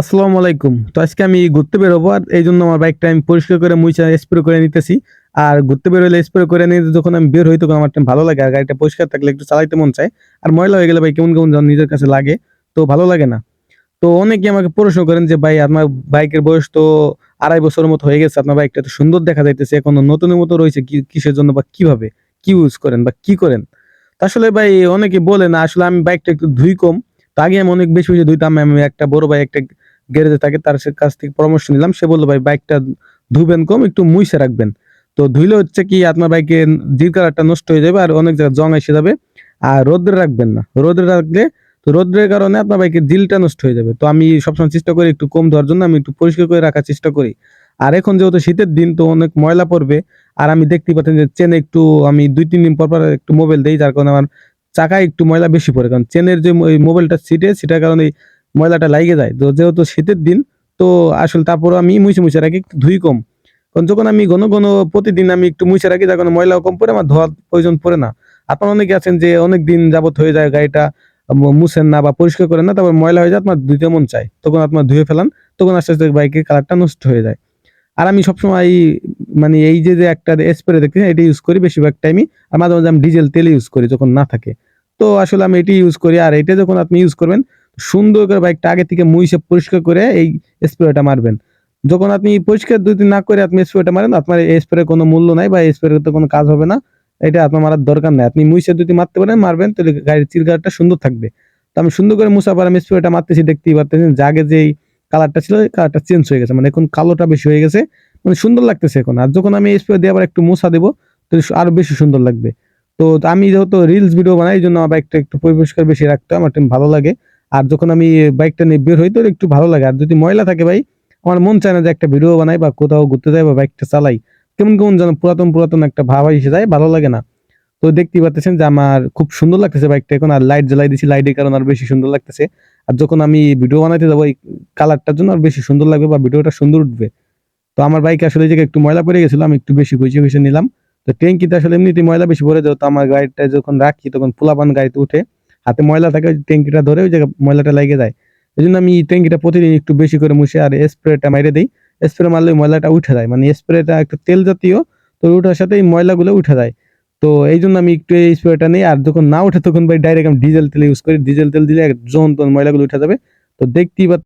আসসালামু আলাইকুম। তো আজকে আমি ঘুরতে বেরোবো আর এই জন্য আমার বাইকটা আমি পরিষ্কার করে মুছা স্প্রে করে নিতেছি। আর ঘুরতে বেরোলে স্প্রে করে নিয়ে যখন আমি বের হই তখন আমার ভালো লাগে আর গাড়িটা পরিষ্কার থাকলে একটু চালাইতে মন চায়। আর ময়লা হয়ে গেলে ভাই কেমন কেমন যেন নিজের কাছে লাগে, তো ভালো লাগে না। তো অনেকে আমাকে প্রশ্ন করেন যে, ভাই, আপনার বাইকের বয়স তো আড়াই বছরের মতো হয়ে গেছে, আপনার বাইকটা তো সুন্দর দেখা যাইতেছে, এখনও নতুনের মতো রয়েছে কিসের জন্য বা কীভাবে, কি ইউজ করেন বা কি করেন? আসলে ভাই অনেকে বলে না, আসলে আমি বাইকটা একটু ধুই কম। তো আগে আমি অনেক বেশি বেশি ধুইতাম, আমি একটা বড় ভাই, একটা গ্যারেজে থাকে তার কাছ থেকে পরামর্শ নিলাম। সে বলল, ভাই, বাইকটা ধুবেন কম, একটু মুইসে রাখবেন। তো ধুইলে হচ্ছে কি, আপনার বাইকের জির কালারটা নষ্ট হয়ে যাবে আর অনেক জায়গায় জং এসে যাবে আর রোদ্রে রাখবেন না। রোদ্রে রাখলে, তো রোদ্রের কারণে আপনার বাইকের জিলটা নষ্ট হয়ে যাবে। তো আমি সবসময় চেষ্টা করি একটু কম ধোয়ার জন্য, আমি একটু পরিষ্কার করে রাখার চেষ্টা করি। আর এখন যেহেতু শীতের দিন, তো অনেক ময়লা পড়বে। আর আমি দেখতেই পাচ্ছেন যে চেনে একটু, আমি দুই তিন দিন পর পর একটু মোবাইল দিই, যার কারণে আমার চাকায় একটু ময়লা বেশি পড়ে। কারণ চেনের যে মোবাইলটা সিটে সেটার কারণে ময়লাটা লাগে যায়। তো যেহেতু শীতের দিন, তো আসলে তারপর আমি মুছে মুছে রাখি, একটু ধুই কম। কারণ যখন আমি ঘন ঘন প্রতিদিন আমি একটু মুছে রাখি তখন ময়লাও কম পরে আমার ধোয়ার প্রয়োজন পড়ে না। আপনার অনেকে আছেন যে অনেক দিন যাবত হয়ে যায় গাড়িটা মুছেন না বা পরিষ্কার করেন না, তারপর ময়লা হয়ে যায়, আপনার ধুইতে মন চায়। তখন আপনার ধুয়ে ফেলান, তখন আস্তে আস্তে বাইকের কালারটা নষ্ট হয়ে যায়। আর আমি সবসময় মানে এই যে যে একটা স্প্রে দেখতে এটা ইউজ করি বেশিরভাগ টাইমই আর মাঝে মাঝে আমি ডিজেল তেল ইউজ করি যখন না থাকে। তো আসলে আমি এটি ইউজ করি, আর এটা যখন আপনি ইউজ করবেন সুন্দর করে বাইকটা আগে থেকে মুইসে পরিষ্কার করে এই স্প্রেটা মারবেন। যখন আপনি পরিষ্কার দুই দিন না করে আপনি স্প্রেটা মারেন আপনার এই স্প্রে কোনো মূল্য নাই বা স্প্রে তো কোনো কাজ হবে না। এটা আপনার মারার দরকার নাই। আপনি মুইসে দিন মারতে পারেন মারবেন তাহলে গাড়ির চিরকারটা সুন্দর থাকবে। তো আমি সুন্দর করে মুছা পর আমি স্প্রেটা মারতেছি দেখতেই পারতেছেন যে আগে যেই কালারটা ছিল কালারটা চেঞ্জ হয়ে গেছে। মানে এখন কালোটা বেশি হয়ে গেছে। মানে সুন্দর লাগতেছে এখন। আর যখন আমি স্প্রে দিয়ে আবার একটু মোছা দেবো তাহলে আরও বেশি সুন্দর লাগবে। তো আমি যেহেতু রিলস ভিডিও বানাই এই জন্য আমার বাইকটা একটু পরিষ্কার বেশি রাখতে হয়, আমার ভালো লাগে। আর যখন আমি বাইকটা নিয়ে বের হই, তো একটু ভালো লাগে। আর যদি ময়লা থাকে ভাই, আমার মন চায় না যে একটা ভিডিও বানাই বা কোথাও ঘুরতে যাই বা বাইকটা চালাই। কেমন কেমন যেন পুরাতন পুরাতন একটা ভাব এসে যায়, ভালো লাগে না। তো দেখতেই পাচ্ছেন যে আমার খুব সুন্দর লাগতেছে বাইকটা। এখন আর লাইট জ্বালাই দিছি লাইটের কারণে আর বেশি সুন্দর লাগতেছে। আর যখন আমি ভিডিও বানাইতে যাব, এই কালারটার জন্য আর বেশি সুন্দর লাগবে বা ভিডিওটা সুন্দর উঠবে। তো আমার বাইকে আসলে জায়গায় একটু ময়লা পড়ে গেছিল, আমি একটু বেশি ঘুষে ঘুষে নিলাম। তো ট্যাঙ্কিতে আসলে এমনিতে ময়লা বেশি পড়ে ভরে তো আমার গাড়িটা যখন রাখি, তখন পোলাপান গাড়িতে উঠে হাতে ময়লা থাকে ওই ট্যাঙ্কিটা ধরে ওই জায়গায় ময়লাটা লেগে যায় এই জন্য আমি ট্যাঙ্কিটা প্রতিদিন একটু বেশি করে মুছে আর স্প্রেটা মাইরে দিই। স্প্রে মারলে ময়লাটা উঠে যায়। মানে স্প্রেটা একটু তেল জাতীয়, তো ওঠার সাথে ময়লাগুলো উঠে যায়। তো এই জন্য আমি একটু এই স্প্রেটা নিই আর যখন না উঠে তখন ভাই ডাইরেক্ট আমি ডিজেল তেল ইউজ করি। ডিজেল তেল দিলে একজন ময়লাগুলো উঠে যাবে। তো দেখতেই পাচ্ছেন